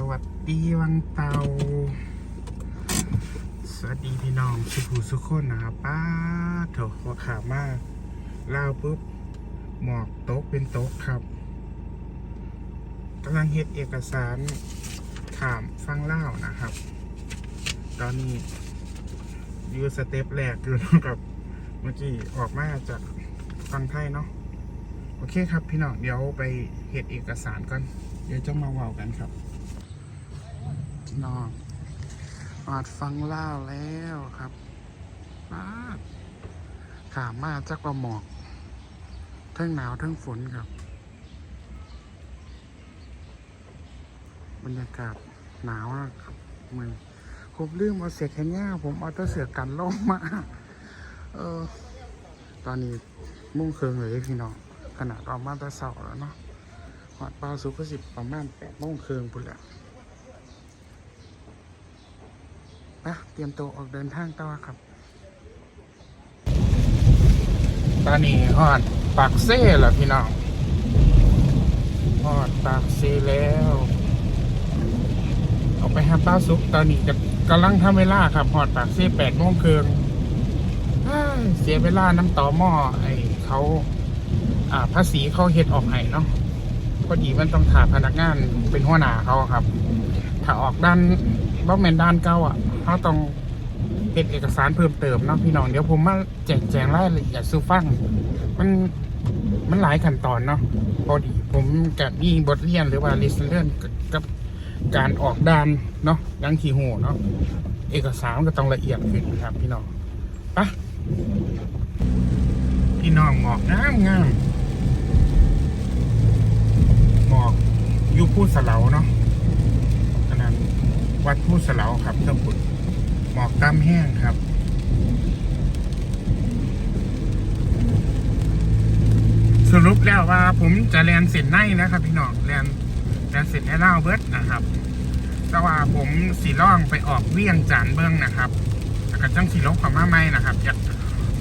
สวัสดีวังเตา สวัสดีพี่น้องสุภูสุขคนนะครับป้าดโถหัวขามากล่าวปุ๊บ หมอกโตกเป็นโตกครับกำลังเฮ็ดเอกสารถามฟังเล่านะครับ ตอนนี้อยู่สเต็ปแรกอยู่นะครับเมื่อกี้ออกมาจากฟังไทยเนาะโอเคครับพี่น้องเดี๋ยวไปเฮ็ดเอกสารก่อนเดี๋ยวจะมาเว้ากันครับ พี่น้องอาจฟังเล่าแล้วครับป้าดขามาจากว่าหมอก ทั้งหนาวทั้งฝนครับ บรรยากาศหนาวนะครับมือผมลืมเอาเสียแค่นี้ผมเอาตัวเสือกันล่มมา เออ ตอนนี้มุ่งเคืองเลยพี่น้อง ขนาดเรามาตะเสาแล้วเนาะหอดปลาสุกก็สิบประมาณแปดโมงเคืองพุ่นแหละ ไปเตรียมตัวออกเดินทางต่อครับ ตอนนี้หอดปากเซ่แล้วพี่น้องหอดปากเซ่แล้วออกไปหาปลาสุกตอนนี้จะกำลังทำเวลาครับหอดปากเซ่แปดโมงเคืองเอ้ยเสียเวลาน้ำต่อหม้อไอเขาอ่าภาษีเขาเฮ็ดออกให้เนาะพอดีมันต้องถาพนักงานเป็นหัวหน้าเขาครับ ถ้าออกด้านบ่แมนด้านเก่าอะ เขาต้องเฮ็ดเอกสารเพิ่มเติมเนาะพี่น้องเดี๋ยวผมมาแจกแจงรายละเอียดสู่ฟัง มันมันหลายขั้นตอนเนาะพอดีผมกับมีบทเรียนหรือว่าลิสเรียนกับการออกด้านเนาะดังขี่หูเนาะเอกสารมันก็ต้องละเอียดขึ้นครับ พี่น้องไปะพี่น้องหมอกงามงามหมอกอยู่พูดสเลาเนาะอันนั้นวัดพูดสเลาครับเจ้าพุด หมอกตามแห้งครับสรุปแล้วว่าผมจะเรียนเส้นในนะครับ พี่น้องเรียนเรียนเส้นให้เล่าเบิร์ดนะครับ แต่ว่าผมสีล่องไปออกเวียงจันเบื้องนะครับแล้วก็จังสีลบของมาไม่นะครับอยาก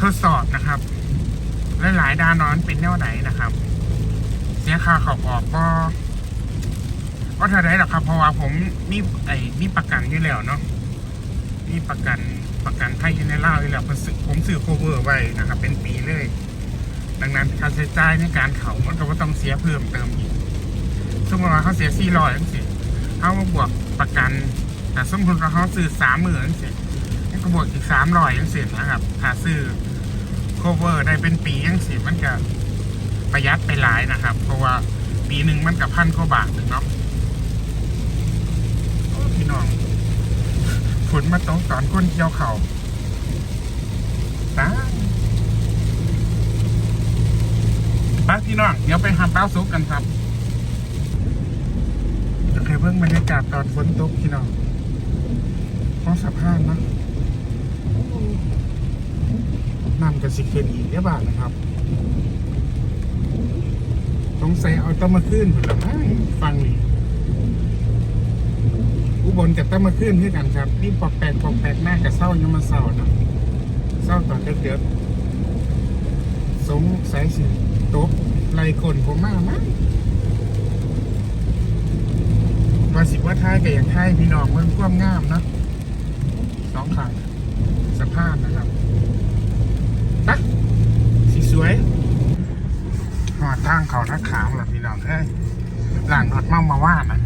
ทดสอบนะครับหลายๆดานนอนเป็นแนวไหนนะครับ เสียค่าเขาออกก็ก็เท่าไรหรอกครับเพราะว่าผมมีไอ้มีประกันอยู่แล้วเนาะ มีประกันประกันไทยอยู่ในเล่าวอยู่แล้วผมซื้อโคเวอร์ไว้นะครับ เป็นปีเลย ดังนั้นค่าใช้จ่ายในการเขามันก็บ่ต้องเสียเพิ่มเติมอีก สมมติว่าเขาเสียสี่ร้อยจังสิเขามาบวกประกันแต่สมมติว่าเขาซื้อสามหมื่นจังสิมันก็บวกอีกสามร้อยจังสินะครับถ้าซื้อ cover ได้เป็นปีจังสิมันก็ประหยัดไปหลายนะครับ เพราะว่าปีหนึ่งมันกับพันกว่าบาทหนึ่งเนาะโอ้พี่น้อง ฝ นมาตกตอนก้นเกี่ยวเขาตายไปพี่น้อง เดี๋ยวไปหาเป้าซุกกันครับจะเคยเพิ่งบรรยากาศตอนฝนตกพี่น้องห้องสะพานเนะน้ำกับสิเคนอีกเรียบร้อยนะครับต้องใส่เอาต้นมาขึ้นผลไม้ฟังนี่ อุบลกับต้นมาขึ้นด้วยกันครับนี่ปอกแปกปอกแปกหน้ากับเศร้ายังมาเศร้านะเศร้าตอนเด็กๆสงสัยสิตบไหลคนผมมากมั้งว่าสิว่าท้ายกับอย่างท้ายพี่น้องมืองกว้างงามนะสองขางสะพานนะครับปะสีสวยหอดทางเขาทักขามหรอพี่น้องเอ้ยหลังรถเมามาว่านะ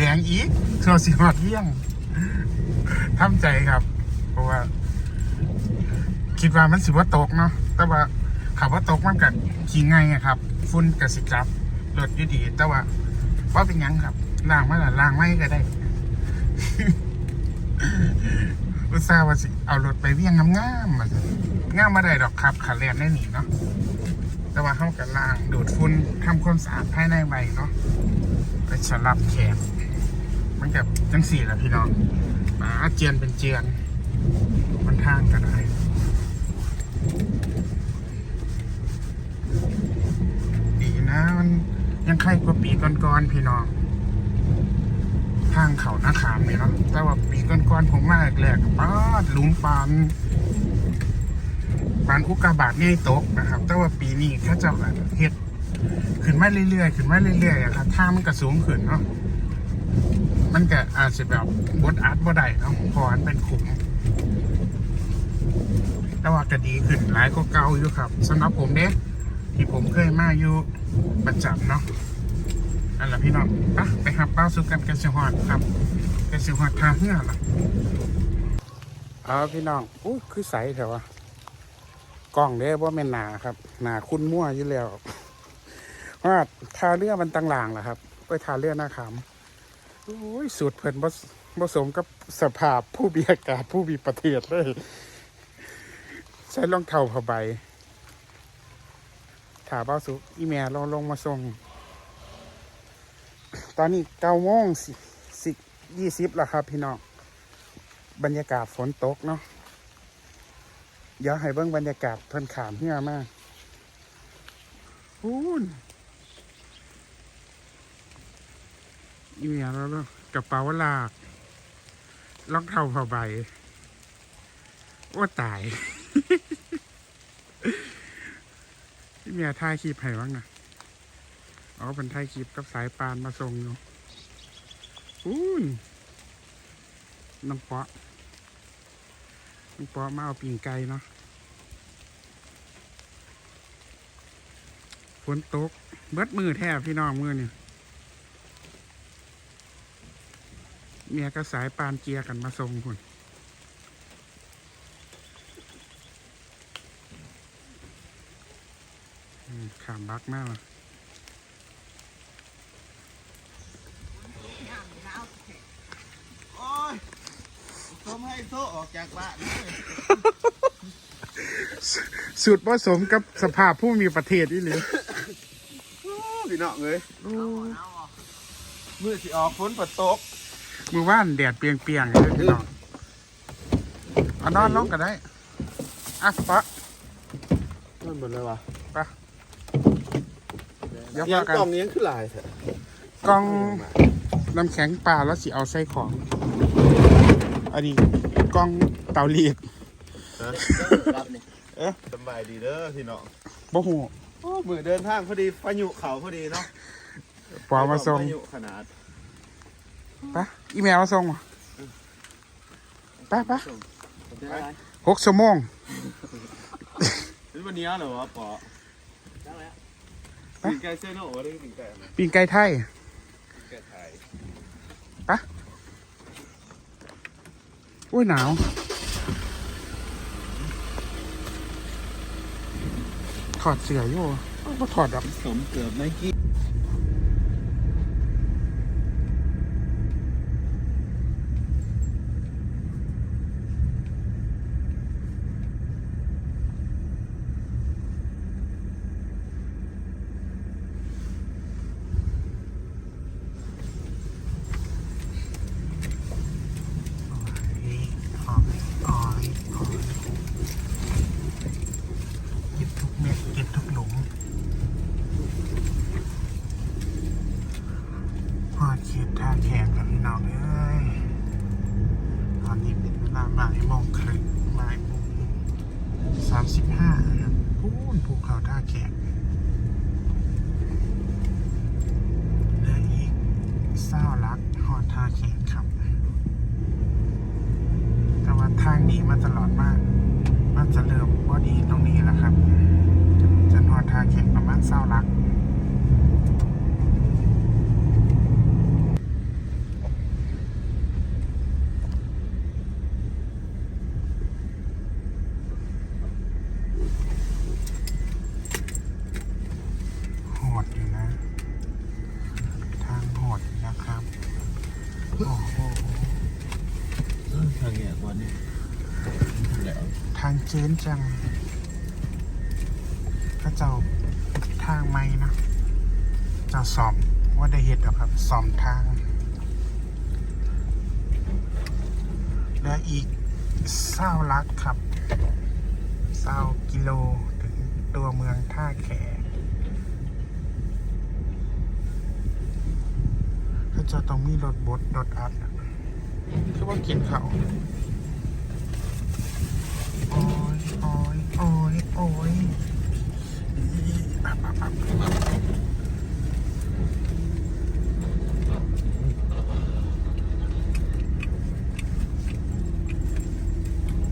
แดงอีกโซสิหอดเยี่ยงทำใจครับ เพราะว่า คิดว่ามันสิว่าตกเนาะแต่ว่าขับว่าตกมันกับขี่ไงอะครับฝุ่นกับสิครับรถยี่ดี แต่ว่าว่าเป็นยังครับล่างมาละล่างไม่ก็ได้อุตส่าห์ว่าสิเอารถไปเวียงงามๆมาสิงามมาได้ดอกครับขาเรียนได้หนีเนาะแต่ว่าเข้ากับล่างดูดฝุ่นทำความสะอาดภายในไว้เนาะไปฉลับแขน มันกับจังสี่แหละพี่น้องมาเจียนเป็นเจียน มันทางกันได้ดีนะมันยังใครกว่าปีก่อนๆพี่น้องทางเขาหน้าขามเลยเนาะแต่ว่าปีก่อนๆผมมาแรกๆป้าดลุมปานปานอุกกาบาตนี่ตกนะครับ แต่ว่าปีนี้ข้าเจ้าเฮ็ดขึ้นมาเรื่อยๆขึ้นมาเรื่อยๆอะครับทางมันก็สูงขึ้นเนาะ มันก็อาจจะแบบบดอัดบ่ได้เนาะพอันเป็นขุมแต่ว่าก็ดีขึ้นหลายก็เก่าอยู่ครับสำหรับผมเด้ที่ผมเคยมาอยู่ประจำเนาะนั่นแหละพี่น้องไปไปครับป้าสุกันกันสิฮอดครับกันสิฮอดทางเฮือล่ะเอาพี่น้องอู้คือใสแถวะกล้องเด้ว่าแม่นหนาครับหนาคุ้นมั่วอยู่แล้วว่าทาเรือมันตังหลางแหละครับ ไปทาเรือหน้าขาม อ้ยสุดเพิ่นบ่ผสมกับสภาพผู้มีอากาศผู้มีประเทศเลย ใช้รองเท้าผ้าใบถาเบ้าสุอีเมลลงลงมาส่ง ตอนนี้เก้าโมงสิสิยี่สิบแล้วครับพี่น้องบรรยากาศฝนตกเนาะเดี๋ยวให้เบิ่งบรรยากาศเพิ่นขามเหือมากพู อีเมลแล้วเนอะกระเป๋าลากรองเท้าผ้าใบว่าตายพี่เมียถ่ายคลิปให้บ้างนะอ๋อเป็นถ่ายคลิปกับสายปานมาส่งอยู่อุ้นน้องเปาะน้องเปาะมาเอาปิ่งไก่เนาะฝนตก เบิดมือแทบพี่น้องมือนี่ เมียก็สายปานเกียร์กันมาส่งคุณอืมขามบักมากเลยโอ้ยต้มให้โซ่ออกจากบ้านเลยสูตรผสมกับสภาพผู้มีประเทศนี่เลยโอ้พี่น้องเลยมือสิออกฝนปตก มือว่านแดดเปรียงๆเลยพี่น้องเอานอนลงก็ได้อะปะมันหมดเลยวะเดี๋ยวยัพางกันกล่องนี้คือลายแท้กล้องน้ำแข็งปลาแล้วสิเอาใส่ของ อันนี้กล้องเตาลีดรับนี่เอ๊ะสบายดีเด้อพี่น้องบ่หูโอ้มือเดินทางพอดีพายุเขาพอดีเนาะปอมาส่งพายุขนาด ปะอีเมลมาส่งวะปะปะไปหกชั่วโมงเป็นวันนี้เหรอวะปอไปปิ่งไก่เซโน่วะหรือปิ่งไก่อะไรปีนไก่ไทยปิ่งไก่ไทยอุ้ยหนาวถอดเสื้ออยู่ก็ถอดดอกสมเกือบไนกี้ หอมหอมหอมเก็บทุกเม็ดเก็บทุกหลุมพอเขียดท่าแข่งกับพี่น้องเอ้ย ตอนนี้เป็นเวลา บ่ายโมงครึ่งบ่ายโมงสามสิบห้าครับพูนภูเขาท่าแขกเหลืออีกเศร้าลักหอดท่าแขกครับ แต่ว่าทางดีมาตลอดมากมันจะเริ่มว่าดีตรงนี้แหละครับจนหอดท่าแขกประมาณเศร้าลัก โหดอยู่นะ ทางโหดอยู่นะครับ โอ้โห ทางเนี้ยวันนี้แล้ว ทางเจนจังก็เจ้าทางไม่นะเจ้าสอมว่าได้เห็ดหรอครับสอมทางเหลืออีกเศร้าลักครับเศร้ากิโลถึงตัวเมืองท่าแขก็จะต้องมีรถบดรถอัดคือว่ากินเขา โอ้ยโอ้ยโอ้ยโอ้ยปั๊บปั๊บปั๊บ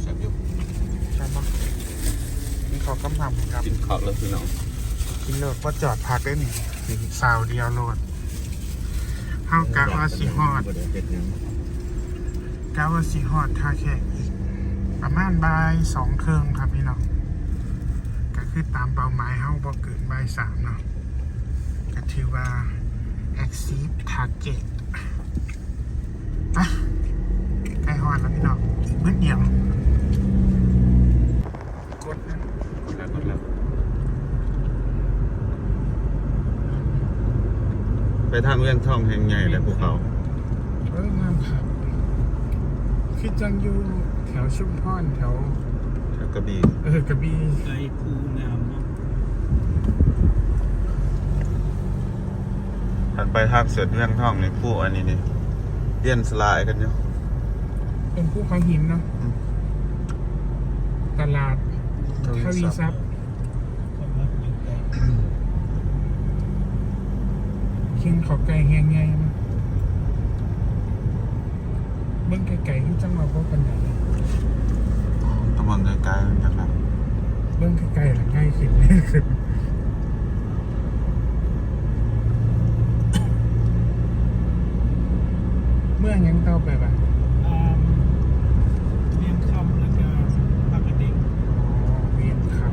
แซ่บอยู่ใช่ปะนี่ขากำทำครับ กินข้าวแล้วพี่น้องกินเลิกว่าจอดพักได้หนิสาวเดียวโลดเฮากะว่าสิฮอดบ่ได้เฮ็ดหยังกะว่าสิฮอดท่าแขก ประมาณบ่ายสองเครื่องครับพี่น้องก็คือตามเป้าหมายเฮาบ่เกินบ่ายสามเนาะก็ถือว่า exceed target ไปใกล้ฮอดแล้วพี่น้องอีกนิดเดียวกดนะกดแล้วกดแล้วไปทางเวียงทองแห่งใหญ่แหละภูเขาเอ้ยงามครับคือจังอยู่แถวชุมพรแถวแถวกระบี่เออกระบี่ไอ้ภูงามเนาะถัดไปทางเสือเวียงทองในผู้อันนี้นี่เลี่ยนสลายกันอยู่เป็นภูเขาหินเนาะอืมตลาดทวีทรัพย์ความรักอยู่ใกล้เคียงเขาไก่แห้งไงนะเบิ่งไก่ๆที่จังหวัดพวกกันไหนตำ บลไกลๆมันจากนั้นเบิ่งไก่ๆละง่ายขึ้นง่ายขึ้นเมื่อยังเต้าไปบ้างอ่าเลี้ยงคำแล้วก็ปกติอ๋อเวียนครับ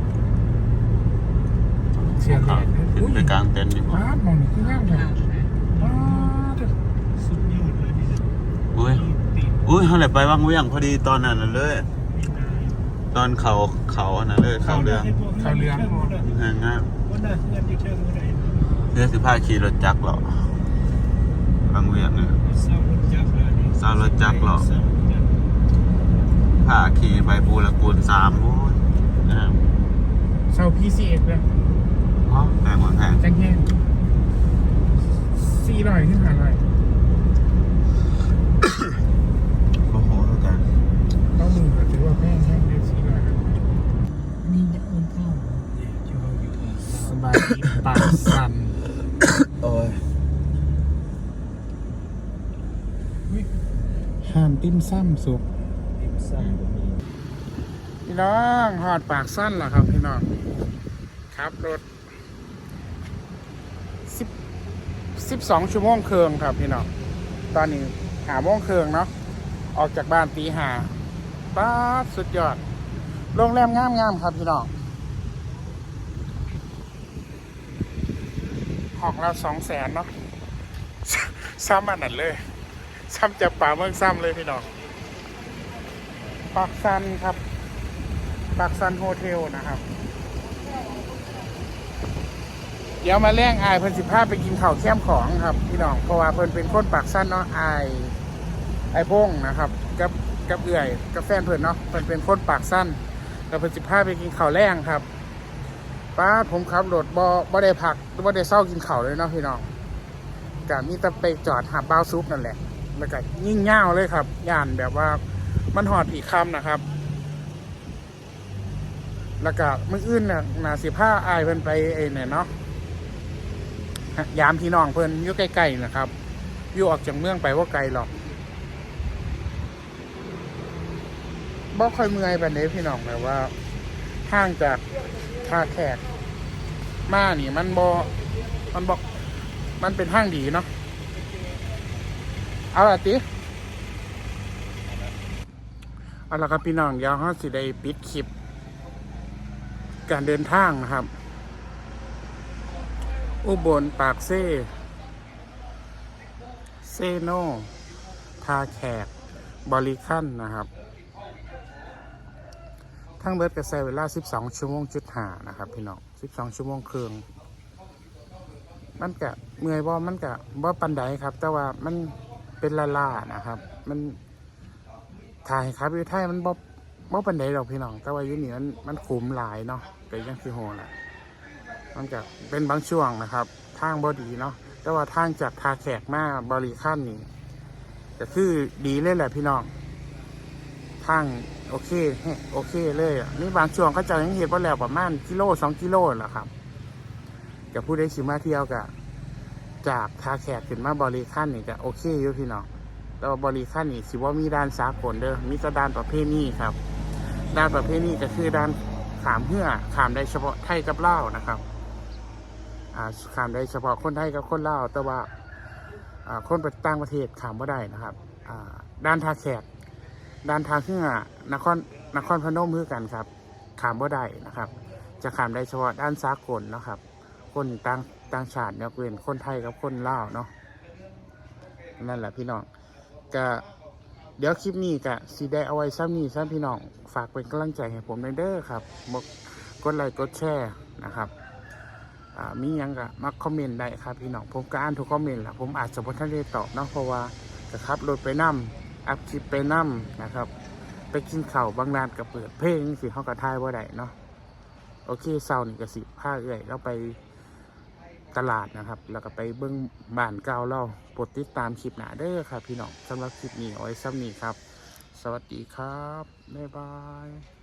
เชียร์ภูแดเขาดขึ้นไปกลางเต็นท์ดีกว่าว้ามองนี่คืองามเลยว้าเด้อสุดยอดเลยนี่นะอุ้ยตีนอุ้ยเขาเลยไปว่างเวียงพอดีตอนนั้นน่ะเลยมีนาย ตอนเขาเขาอันนั้นเลยเขาเรืองให้พวกเขาเลี้ยงหมดเลยงานงานวันนั้นเงินที่เชิงอะไรเรือสิบห้าขี่รถจักรเหรอวางเวียงเนี่ยเศร้ารถจักรเลยนี่เศร้ารถจักรเหรอเศร้าเงินผ้าขี่ไปบูรกูลสามโอ้ยนะครับเซาพีซีเอ็ดเลยอ๋อแพงกว่าแพงจังแห้งสี่ร้อยขึ้นหาร้อย โอ้โหเท่ากัน ต้องมือก็ถือว่าแพงแห้งเดือนสี่ร้อย นี่จะโอนเข้าเนี่ยที่เราอยู่อะ สบายดีปากสั่นโอ้ยอุ๊ยห้ามติ้มซ้ำสุกติมซ้ำก็มีพี่น้องหอดปากสั้นเหรอครับพี่น้องครับรถสิบสิบสองชั่วโมงเคืองครับพี่น้องตอนนี้หาโมงเคืองเนาะออกจากบ้านตีหาป้าสุดยอดโรงแรมงามๆครับพี่น้อง ห้องเราสองแสนเนาะซ้ำอันนั้นเลย ซ้ำจากป่าเมืองซ้ำเลยพี่น้องปากซันครับปากซันโฮเทลนะครับ เดี๋ยวมาแรงอายเพิ่นสิพาไปกินข้าวแคมของครับ พี่น้องเพราะว่าเพิ่นเป็นคนปากซันเนาะอายไอายพงนะครับกับกับเอื่อยกับแฟนเพิ่นเนาะเพิ่นเป็นคนปากสั้นแล้วเพิ่นสิพาไปกินข้าวแรงครับ ป้าผมขับรถบ่บ่ได้พักบ่ได้เศร้ากินข้าวเลยเนาะพี่น้องก็มีแต่ไปจอดหาบ้าวซุปนั่นแหละ แล้วก็ยิ่งเง่าเลยครับ ย่านแบบว่ามันหอดอีกคำนะครับ แล้วก็มื่ออื่นน่ะนาสิผ้าอายเพิ่นไปเองเนี่ยเนาะยามพี่น้องเพิ่นอยู่ใกล้ๆนะครับอยู่ออกจากเมืองไปว่าไกลหรอกบ่ค่อยเมื่อยแบบนี้พี่น้องแบบว่าห่างจาก ท่าแขกมานี่มันบ่มันบอก มันเป็นห้างดีเนาะ เอาละติเอาละครับพี่น้องเดี๋ยวเราสิได้ปิดคลิป การเดินทางนะครับ อุบลปากเซ่เซโนทาแขกบริคันนะครับ ทั้งเบิร์ดกับใช้เวลา12 ชั่วโมงจุดหานะครับ พี่น้อง 12 ชั่วโมงครึ่งมันกะเมื่อยบ่มันกะบ่ปันใดครับ แต่ว่ามันเป็นละล่านะครับ มันถ่ายครับอยู่ไทยมันบ่บ่ปันใดหรอกพี่น้อง แต่ว่าอยู่นี่มันมันขุมหลายเนาะก็ยังคือโหแหละมันจะเป็นบางช่วงนะครับ ทางบ่ดีเนาะ แต่ว่าทางจากทาแขกมาบริคันนี่ก็คือดีเลยแหละพี่น้อง ทางโอเคโอเคเลยอะนี่บางช่วงเขาจะยังเห็นว่าแล้วประมาณกิโลสองกิโลแหละครับกับผู้ได้ชิมาเที่ยวกับจากทาแขกขึ้นมาบริขั้นนี่ก็โอเคอยู่พี่น้องแต่ว่าบริขั้นนี่สิว่ามีด้านสากลเด้อมีแต่ด้านประเภทนี้ครับ ด้านประเภทนี้ก็คือด้านขามเหื่อขามได้เฉพาะไทยกับเลานะครับอ่าขามได้เฉพาะคนไทยกับคนเลาแต่ว่าอ่าคนต่างประเทศขามไม่ได้นะครับอ่าด้านทาแขก ด้านทางเหื่อนครนครพนมคือกันครับขามบ่ได้นะครับ จะขามได้เฉพาะด้านสากลนะครับ คนต่างต่างชาติยกเว้นคนไทยกับคนลาวเนาะนั่นแหละพี่น้องก็เดี๋ยวคลิปนี้ก็สีได้เอาไว้ซ้ำนี้ซ้ำพี่น้องฝากเป็นกำลังใจให้ผมหน่อยเด้อครับกกดไลค์กดแชร์นะครับมียังก็มาคอมเมนต์ได้ครับพี่น้องผมก็อ่านทุกคอมเมนต์แหละผมอาจจะบ่ทันได้ตอบเนาะเพราะว่าจะขับรถไปนํ อัพคลิปไปนั่มนะครับ ไปกินข้าวบางร้านก็เปิดเพลงสิเขาก็ทายว่าได้เนาะโอเคเศร้านี่ก็สิผ้าเอื่อยแล้วไปตลาดนะครับ แล้วก็ไปเบื้องบ้านเก่าเล่าโปรดติดตามคลิปหนาเด้อครับพี่น้องสำหรับคลิปนี้เอาไว้ซ้ำนี้ครับ สวัสดีครับ บ๊ายบาย